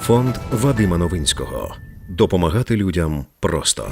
Фонд Вадима Новинського. Допомагати людям просто.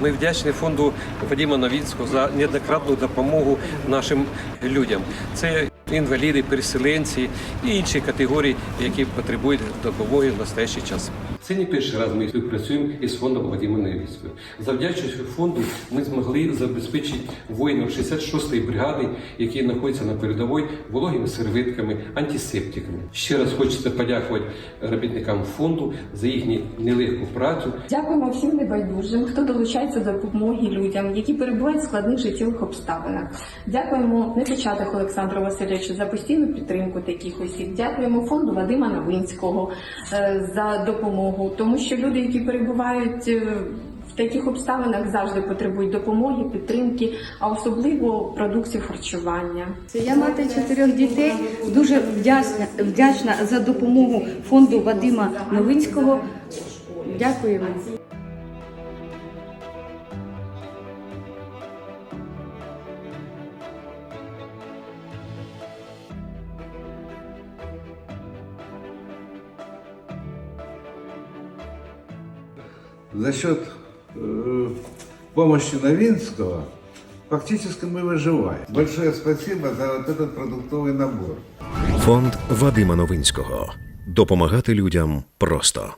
Ми вдячні фонду Вадима Новінського за неоднократну допомогу нашим людям. Це інваліди, переселенці і інші категорії, які потребують допомоги в настоящий час. Це не перший раз ми співпрацюємо із фондом Вадима Новінського. Завдячуючи фонду, ми змогли забезпечити воїнів 66-ї бригади, які знаходяться на передовій, вологими серветками, антисептиками. Ще раз хочеться подякувати робітникам фонду за їхню нелегку працю. Дякуємо всім небайдужим, хто долучається до допомоги людям, які перебувають в складних життєвих обставинах. Дякуємо Непечатах Олександру Васильовичу за постійну підтримку таких осіб. Дякуємо фонду Вадима Новинського е, за допомогу, тому що люди, які перебувають е, в таких обставинах, завжди потребують допомоги, підтримки, а особливо продуктів харчування. Я мати чотирьох дітей, дуже вдячна, вдячна за допомогу фонду Вадима Новинського. Дякуємо. За счет э, помощи Новинского фактически мы выживаем. Большое спасибо за вот этот продуктовый набор. Фонд Вадима Новинського. Допомагати людям просто.